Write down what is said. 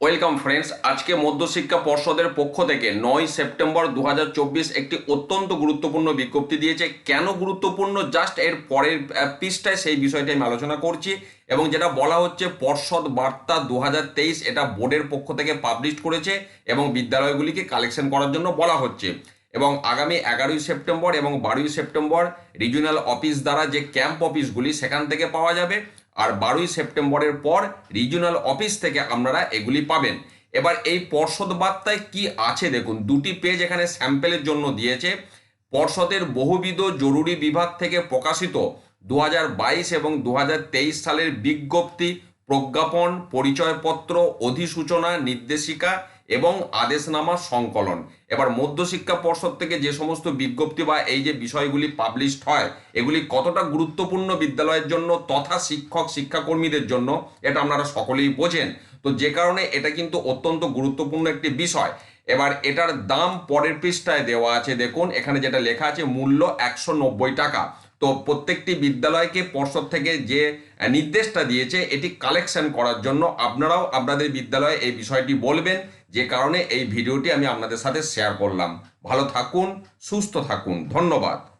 Welcome friends আজকে মধ্যশিক্ষা পর্ষদের পক্ষ থেকে নয় সেপ্টেম্বর দু হাজার চব্বিশ একটি অত্যন্ত গুরুত্বপূর্ণ বিজ্ঞপ্তি দিয়েছে। কেন গুরুত্বপূর্ণ? জাস্ট এর পরের পৃষ্ঠায় সেই বিষয়টি আমি আলোচনা করছি এবং যেটা বলা হচ্ছে পর্ষদ বার্তা দু হাজার তেইশ এটা বোর্ডের পক্ষ থেকে পাবলিশ করেছে এবং বিদ্যালয়গুলিকে কালেকশন করার জন্য বলা হচ্ছে। এবং আগামী এগারোই সেপ্টেম্বর এবং বারোই সেপ্টেম্বর রিজিওনাল অফিস দ্বারা যে ক্যাম্প অফিসগুলি সেখান থেকে পাওয়া যাবে। আর বারোই সেপ্টেম্বরের পর রিজিওনাল অফিস থেকে আপনারা এগুলি পাবেন। এবার এই পর্ষদ বার্তায় কি আছে দেখুন। দুটি পেজ এখানে স্যাম্পেলের জন্য দিয়েছে। পর্ষদের বহুবিধ জরুরি বিভাগ থেকে প্রকাশিত। দু হাজার বাইশ এবং দু হাজার তেইশ সালের বিজ্ঞপ্তি প্রজ্ঞাপন, পরিচয়পত্র, অধিসূচনা, নির্দেশিকা এবং আদেশনামা সংকলন। এবার মধ্যশিক্ষা পর্ষদ থেকে যে সমস্ত বিজ্ঞপ্তি বা এই যে বিষয়গুলি পাবলিশড হয়, এগুলি কতটা গুরুত্বপূর্ণ বিদ্যালয়ের জন্য তথা শিক্ষক, শিক্ষাকর্মীদের জন্য, এটা আপনারা সকলেই বোঝেন। তো যে কারণে এটা কিন্তু অত্যন্ত গুরুত্বপূর্ণ একটি বিষয়। এবার এটার দাম পরের পৃষ্ঠায় দেওয়া আছে, দেখুন, এখানে যেটা লেখা আছে, মূল্য একশো নব্বই টাকা। তো প্রত্যেকটি বিদ্যালয়কে পর্ষদ থেকে যে নির্দেশটা দিয়েছে, এটি কালেকশন করার জন্য আপনারাও আপনাদের বিদ্যালয়ে এই বিষয়টি বলবেন। যে কারণে এই ভিডিওটি আমি আপনাদের সাথে শেয়ার করলাম। ভালো থাকুন, সুস্থ থাকুন। ধন্যবাদ।